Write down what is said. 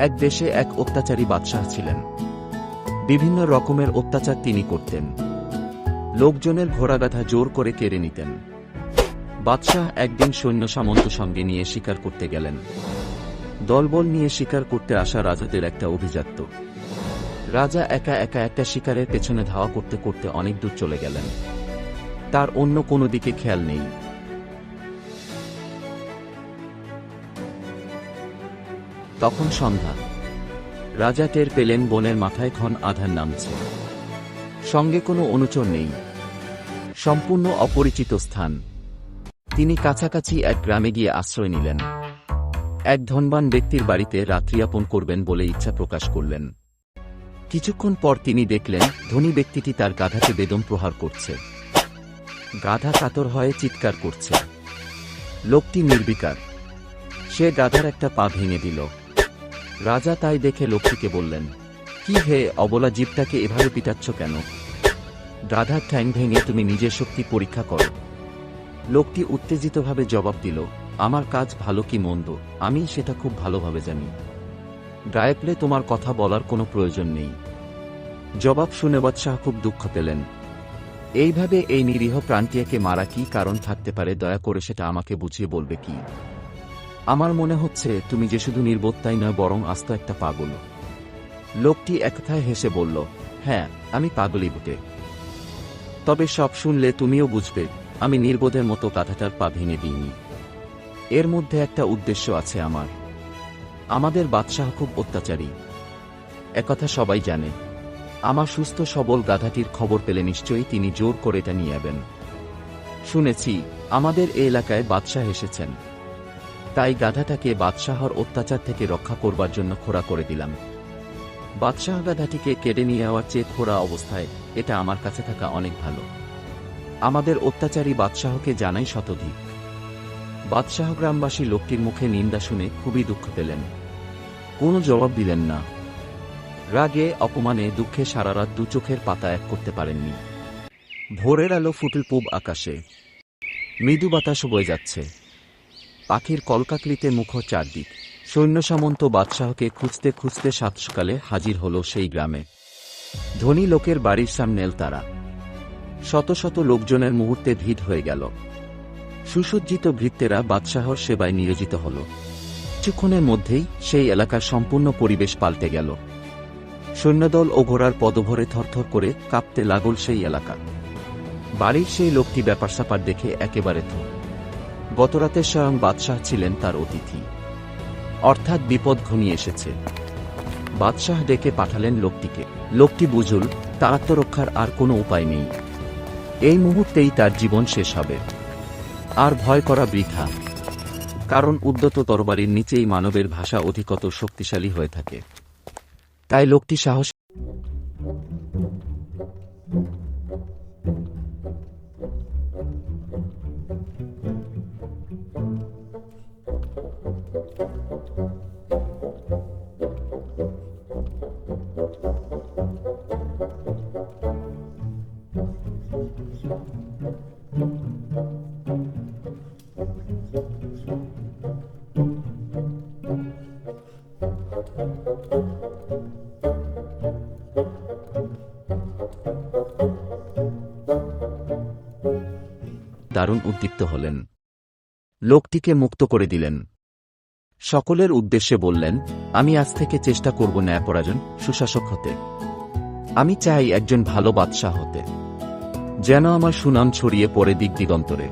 এক দেশে এক অত্যাচারী বাদশাহ ছিলেন। বিভিন্ন রকমের অত্যাচার তিনি করতেন। লোকজনের ঘোড়াগাধা জোর করে কেড়ে নিতেন। বাদশাহ একদিন সৈন্য সামন্ত সঙ্গে নিয়ে শিকার করতে গেলেন। দলবল নিয়ে শিকার করতে আসা রাজাদের একটা অভিজাত্য। রাজা একা একা একটা শিকারের পেছনে ধাওয়া করতে করতে অনেক দূর চলে গেলেন। তার অন্য কোনো দিকে খেয়াল নেই। তখন সন্ধ্যা। রাজা টের পেলেন বনের মাথায় ক্ষণ আধার নামছে। সঙ্গে কোনো অনুচর নেই। সম্পূর্ণ অপরিচিত স্থান। তিনি কাছাকাছি এক গ্রামে গিয়ে আশ্রয় নিলেন। এক ধনবান ব্যক্তির বাড়িতে রাত্রিয়াপন করবেন বলে ইচ্ছা প্রকাশ করলেন। কিছুক্ষণ পর তিনি দেখলেন, ধনী ব্যক্তিটি তার গাধাকে বেদম প্রহার করছে। গাধা কাতর হয়ে চিৎকার করছে। লোকটি নির্বিকার। সে গাধার একটা পা ভেঙে দিল। রাজা তাই দেখে লোকটিকে বললেন, কি হে অবলা জীবটাকে এভাবে পিটাচ্ছ কেন? গাধার ঠ্যাং ভেঙে তুমি নিজের শক্তি পরীক্ষা করো। লোকটি উত্তেজিতভাবে জবাব দিল, আমার কাজ ভালো কি মন্দ, আমি সেটা খুব ভালোভাবে জানি। গায়েবলে তোমার কথা বলার কোনো প্রয়োজন নেই। জবাব শুনে বাদশাহ খুব দুঃখ পেলেন। এইভাবে এই নিরীহ প্রান্তিয়াকে মারা কি কারণ থাকতে পারে দয়া করে সেটা আমাকে বুঝিয়ে বলবে কি? আমার মনে হচ্ছে তুমি যে শুধু নির্বোধতাই নয়, বরং আস্ত একটা পাগল। লোকটি একথায় হেসে বলল হ্যাঁ আমি পাগলই বটে। তবে সব শুনলে তুমিও বুঝবে, আমি নির্বোধের মতো কাঁথাটার পা ভেঙে দিইনি। এর মধ্যে একটা উদ্দেশ্য আছে আমার। আমাদের বাদশাহ খুব অত্যাচারী। একথা সবাই জানে। আমার সুস্থ সবল গাধাটির খবর পেলে নিশ্চয়ই তিনি জোর করে এটা নিয়ে যাবেন। শুনেছি, আমাদের এলাকায় বাদশাহ এসেছেন। তাই গাধাটাকে বাদশাহর অত্যাচার থেকে রক্ষা করবার জন্য খোড়া করে দিলাম। বাদশাহ গাধাটিকে কেড়ে নিয়ে যাওয়ার চেয়ে খোড়া অবস্থায় এটা আমার কাছে থাকা অনেক ভালো। আমাদের অত্যাচারী বাদশাহকে জানাই শতধিক। বাদশাহ গ্রামবাসী লোকটির মুখে নিন্দা শুনে খুবই দুঃখ পেলেন। কোনো জবাব দিলেন না। রাগে, অপমানে, দুঃখে সারারাত দু চোখের পাতা এক করতে পারেননি। ভোরের আলো ফুটল পূব আকাশে। মৃদু বাতাস বয়ে যাচ্ছে। পাখির কলকাকলিতে মুখ চারদিক। সৈন্য সামন্ত বাদশাহকে খুঁজতে খুঁজতে সাত সকালে হাজির হল সেই গ্রামে। ধনী লোকের বাড়ির সামনেল তারা। শত শত লোকজনের মুহূর্তে ভিড় হয়ে গেল। সুসজ্জিত ভৃত্যেরা বাদশাহর সেবায় নিয়োজিত হল। কিছুক্ষণের মধ্যেই সেই এলাকার সম্পূর্ণ পরিবেশ পাল্টে গেল। সৈন্যদল ও ঘোড়ার পদভরে থরথর করে কাঁপতে লাগল সেই এলাকা। বাড়ির সেই লোকটি ব্যাপার স্যাপার দেখে একেবারে থ গতরাতে স্বয়ং বাদশাহ ছিলেন তার অতিথি। অর্থাৎ বিপদ ঘনিয়ে এসেছে। বাদশাহ ডেকে পাঠালেন লোকটিকে। লোকটি বুঝল, তার আত্মরক্ষার আর কোনো উপায় নেই। এই মুহূর্তেই তার জীবন শেষ হবে। আর ভয় করা বৃথা। কারণ উদ্যত তরবারির নিচেই মানবের ভাষা অধিকত শক্তিশালী হয়ে থাকে। তাই লোকটি সাহস দারুণ উদ্দীপ্ত হলেন। লোকটিকে মুক্ত করে দিলেন। সকলের উদ্দেশ্যে বললেন, আমি আজ থেকে চেষ্টা করব ন্যায়পরাজন, সুশাসক হতে। আমি চাই একজন ভালো বাদশাহ হতে। যেন আমার সুনাম ছড়িয়ে পড়ে দিক দিগন্তরে